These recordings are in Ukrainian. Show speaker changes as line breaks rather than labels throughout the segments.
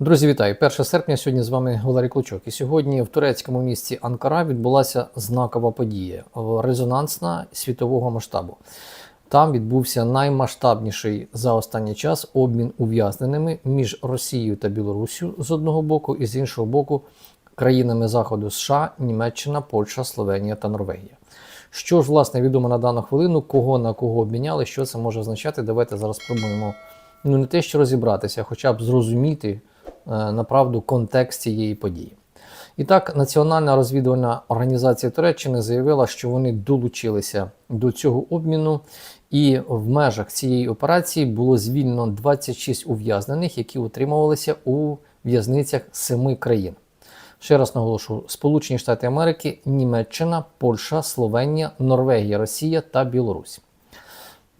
Друзі, вітаю! 1 серпня сьогодні з вами Валерій Клочок. І сьогодні в турецькому місті Анкара відбулася знакова подія, резонансна світового масштабу. Там відбувся наймасштабніший за останній час обмін ув'язненими між Росією та Білоруссю з одного боку, і з іншого боку, країнами Заходу США, Німеччина, Польща, Словенія та Норвегія. Що ж, власне, відомо на дану хвилину, кого на кого обміняли, що це може означати? Давайте зараз спробуємо ну не те, що розібратися, а хоча б зрозуміти направду контекст цієї події. І так, Національна розвідувальна організація Туреччини заявила, що вони долучилися до цього обміну, і в межах цієї операції було звільнено 26 ув'язнених, які утримувалися у в'язницях семи країн. Ще раз наголошую: Сполучені Штати Америки, Німеччина, Польща, Словенія, Норвегія, Росія та Білорусь.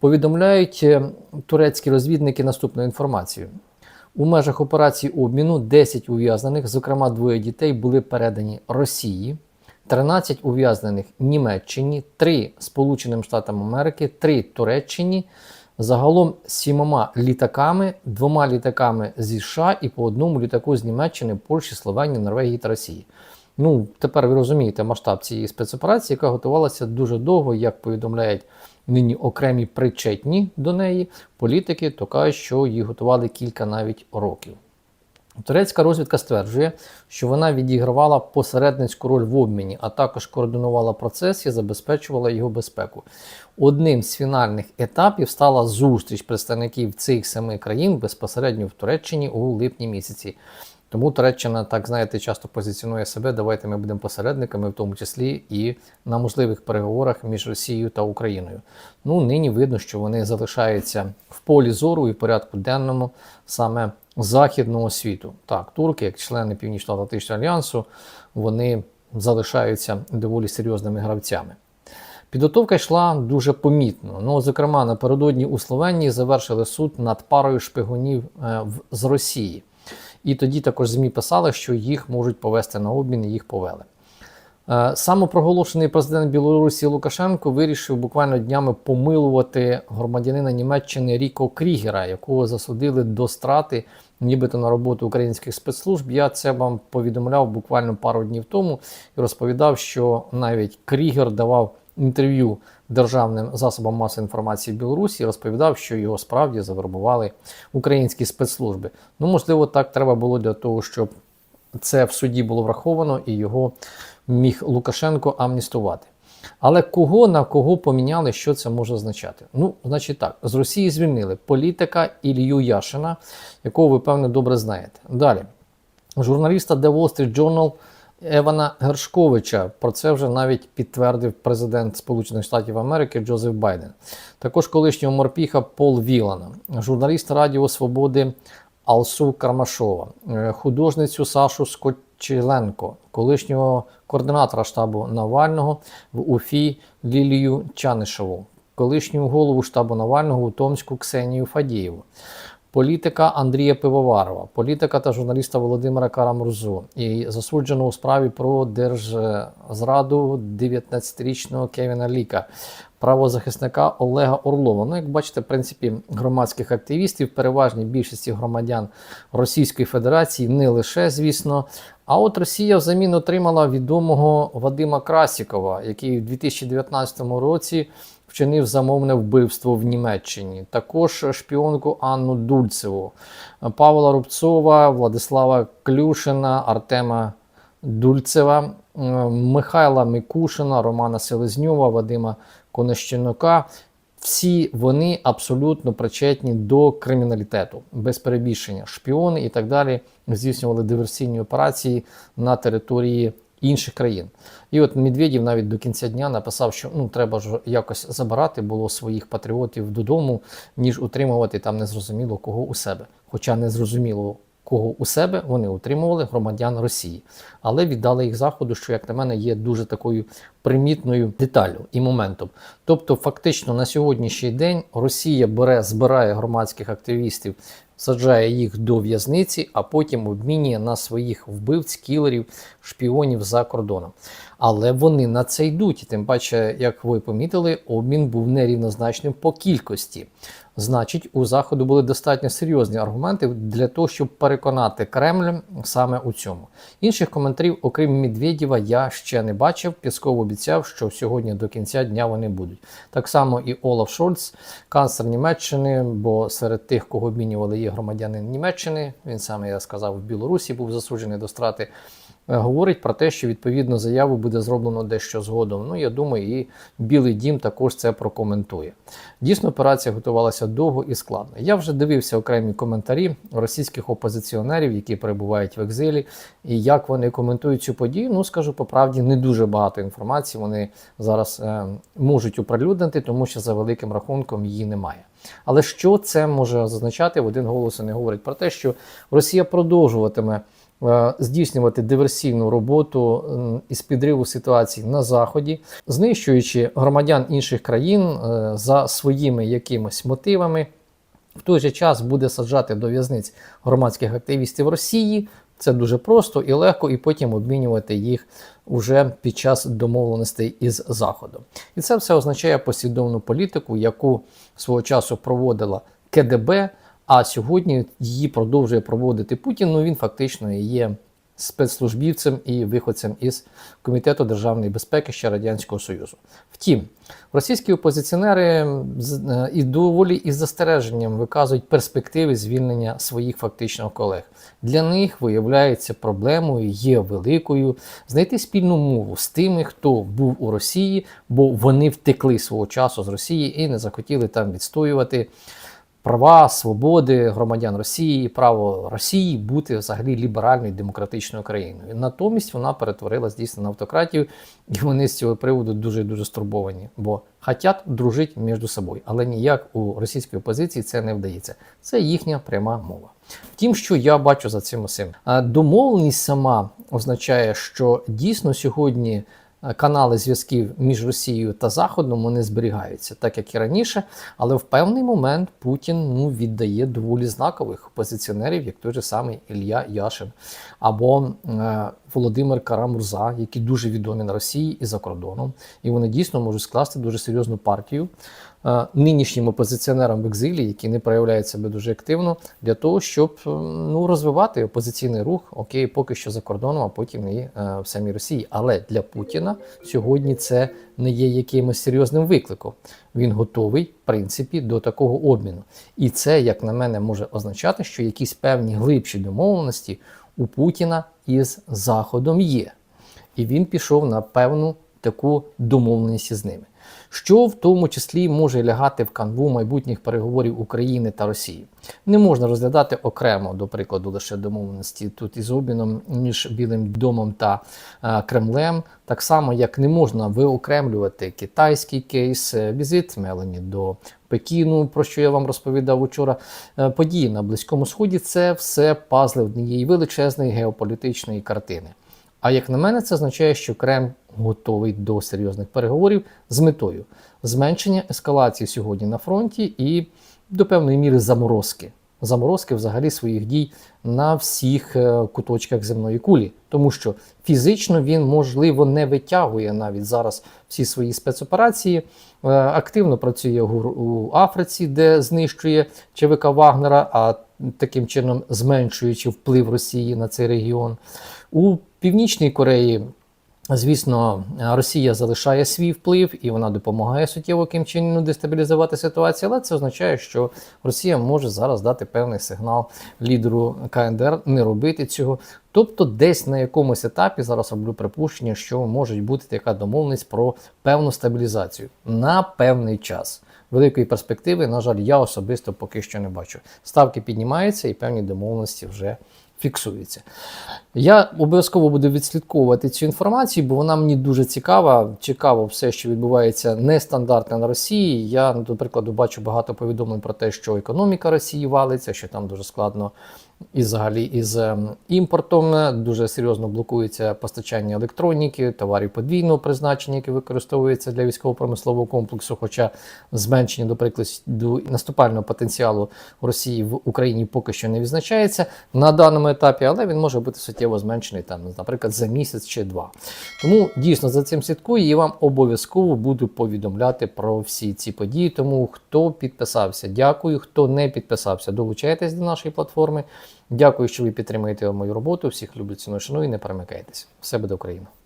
Повідомляють е, турецькі розвідники наступну інформацію. У межах операції обміну 10 ув'язнених, зокрема двоє дітей, були передані Росії, 13 ув'язнених Німеччині, 3 Сполученим Штатам Америки, 3 Туреччині, загалом сімома літаками, двома літаками зі США і по одному літаку з Німеччини, Польщі, Словенії, Норвегії та Росії. Ну, тепер ви розумієте масштаб цієї спецоперації, яка готувалася дуже довго, як повідомляють нині окремі причетні до неї політики, то кажуть, що її готували кілька навіть років. Турецька розвідка стверджує, що вона відігравала посередницьку роль в обміні, а також координувала процес і забезпечувала його безпеку. Одним з фінальних етапів стала зустріч представників цих семи країн безпосередньо в Туреччині у липні місяці. Тому Туреччина, так знаєте, часто позиціонує себе. Давайте ми будемо посередниками, в тому числі і на можливих переговорах між Росією та Україною. Ну нині видно, що вони залишаються в полі зору і в порядку денному саме західного світу. Так, турки, як члени Північно-Атлантичного альянсу, вони залишаються доволі серйозними гравцями. Підготовка йшла дуже помітно. Ну, зокрема, напередодні у Словенії завершили суд над парою шпигунів е, з Росії. І тоді також ЗМІ писали, що їх можуть повести на обмін, і їх повели. Е, самопроголошений президент Білорусі Лукашенко вирішив буквально днями помилувати громадянина Німеччини Ріко Крігера, якого засудили до страти, нібито на роботу українських спецслужб. Я це вам повідомляв буквально пару днів тому і розповідав, що навіть Крігер давав інтерв'ю державним засобам масової інформації в Білорусі розповідав, що його справді завербували українські спецслужби. Ну, можливо, так треба було для того, щоб це в суді було враховано і його міг Лукашенко амністувати. Але кого на кого поміняли, що це може означати? Ну, значить так, з Росії звільнили політика Ілью Яшина, якого ви, певно, добре знаєте. Далі, журналіста The Wall Street Journal Евана Гершковича. Про це вже навіть підтвердив президент Сполучених Штатів Америки Джозеф Байден. Також колишнього морпіха Пол Вілана, журналіст Радіо Свободи Алсу Кармашова, е, художницю Сашу Скотчиленко, колишнього координатора штабу Навального в Уфі Лілію Чанишеву, колишню голову штабу Навального у Томську Ксенію Фадієву політика Андрія Пивоварова, політика та журналіста Володимира Карамурзу і засуджено у справі про держзраду 19-річного Кевіна Ліка, правозахисника Олега Орлова. Ну, як бачите, в принципі, громадських активістів, переважній більшості громадян Російської Федерації, не лише, звісно. А от Росія взамін отримала відомого Вадима Красікова, який в 2019 році вчинив замовне вбивство в Німеччині. Також шпіонку Анну Дульцеву, Павла Рубцова, Владислава Клюшина, Артема Дульцева, Михайла Микушина, Романа Селезньова, Вадима Конощенука. Всі вони абсолютно причетні до криміналітету, без перебільшення, шпіони і так далі здійснювали диверсійні операції на території інших країн. І от Медведєв навіть до кінця дня написав, що ну треба ж якось забирати було своїх патріотів додому, ніж утримувати там незрозуміло кого у себе. Хоча незрозуміло кого у себе вони утримували громадян Росії, але віддали їх заходу, що, як на мене, є дуже такою примітною деталю і моментом. Тобто, фактично на сьогоднішній день Росія бере, збирає громадських активістів. Саджає їх до в'язниці, а потім обмінює на своїх вбивць, кілерів, шпіонів за кордоном. Але вони на це йдуть. Тим паче, як ви помітили, обмін був нерівнозначним по кількості. Значить, у заходу були достатньо серйозні аргументи для того, щоб переконати Кремль саме у цьому. Інших коментарів, окрім Медведєва, я ще не бачив. Пісков обіцяв, що сьогодні до кінця дня вони будуть. Так само і Олаф Шольц, канцлер Німеччини, бо серед тих, кого обмінювали, є громадянин Німеччини. Він саме я сказав в Білорусі, був засуджений до страти. Е, Говорить про те, що відповідно заяву буде зроблено дещо згодом. Ну, я думаю, і Білий Дім також це прокоментує. Дійсно, операція готувалася довго і складно. Я вже дивився окремі коментарі російських опозиціонерів, які перебувають в екзилі, і як вони коментують цю подію. Ну, скажу по правді, не дуже багато інформації вони зараз е, можуть оприлюднити, тому що за великим рахунком її немає. Але що це може означати? В один голос вони говорять про те, що Росія продовжуватиме здійснювати диверсійну роботу із підриву ситуації на заході, знищуючи громадян інших країн е, за своїми якимись мотивами. В той же час буде саджати до в'язниць громадських активістів Росії. Це дуже просто і легко, і потім обмінювати їх уже під час домовленостей із Заходом. І це все означає послідовну політику, яку свого часу проводила КДБ, а сьогодні її продовжує проводити Путін. Ну він фактично є спецслужбівцем і виходцем із Комітету державної безпеки ще Радянського Союзу. Втім, російські опозиціонери е, і доволі із застереженням виказують перспективи звільнення своїх фактично колег. Для них виявляється проблемою є великою знайти спільну мову з тими, хто був у Росії, бо вони втекли свого часу з Росії і не захотіли там відстоювати права, свободи громадян Росії, право Росії бути взагалі ліберальною демократичною країною. Натомість вона перетворилась дійсно на автократію, і вони з цього приводу дуже дуже стурбовані, бо хотять дружити між собою, але ніяк у російській опозиції це не вдається. Це їхня пряма мова. Втім, що я бачу за цим усім, домовленість сама означає, що дійсно сьогодні е, канали зв'язків між Росією та Заходом вони зберігаються, так як і раніше. Але в певний момент Путін ну, віддає доволі знакових опозиціонерів, як той же самий Ілья Яшин або е, Володимир Карамурза, які дуже відомі на Росії і за кордоном, і вони дійсно можуть скласти дуже серйозну партію е, нинішнім опозиціонерам в екзилі, які не проявляють себе дуже активно, для того, щоб е, ну, розвивати опозиційний рух, окей, поки що за кордоном, а потім і е, в самій Росії. Але для Путіна сьогодні це не є якимось серйозним викликом. Він готовий, в принципі, до такого обміну. І це, як на мене, може означати, що якісь певні глибші домовленості у Путіна із Заходом є. І він пішов на певну таку домовленість з ними, що в тому числі може лягати в канву майбутніх переговорів України та Росії. Не можна розглядати окремо, до прикладу, лише домовленості тут із обміном між Білим домом та е, Кремлем, так само як не можна виокремлювати китайський кейс, е, візит Мелані до Пекіну, про що я вам розповідав учора. Е, Події на Близькому Сході це все пазли однієї величезної геополітичної картини. А як на мене, це означає, що Кремль готовий до серйозних переговорів з метою зменшення ескалації сьогодні на фронті і до певної міри заморозки. Заморозки взагалі своїх дій на всіх е, куточках земної кулі, тому що фізично він можливо не витягує навіть зараз всі свої спецоперації. Е, Активно працює у у Африці, де знищує ЧВК Вагнера, а таким чином зменшуючи вплив Росії на цей регіон. У Північній Кореї Звісно, Росія залишає свій вплив і вона допомагає суттєво яким чином дестабілізувати ситуацію, але це означає, що Росія може зараз дати певний сигнал лідеру КНДР не робити цього. Тобто, десь на якомусь етапі зараз роблю припущення, що може бути така домовленість про певну стабілізацію на певний час. Великої перспективи, на жаль, я особисто поки що не бачу. Ставки піднімаються і певні домовленості вже фіксуються. Я обов'язково буду відслідковувати цю інформацію, бо вона мені дуже цікава. Цікаво все, що відбувається нестандартно на Росії. Я, до прикладу, бачу багато повідомлень про те, що економіка Росії валиться, що там дуже складно і взагалі із ем, імпортом дуже серйозно блокується постачання електроніки, товарів подвійного призначення, які використовуються для військово-промислового комплексу. Хоча зменшення, до прикладу, наступального потенціалу Росії в Україні поки що не відзначається на даному етапі, але він може бути суттєво зменшений там, наприклад, за місяць чи два. Тому дійсно за цим слідкую і вам обов'язково буду повідомляти про всі ці події. Тому хто підписався, дякую. Хто не підписався, долучайтесь до нашої платформи. Дякую, що ви підтримуєте мою роботу. Всіх люблю ціную шаную і не перемикайтесь. Все буде Україна!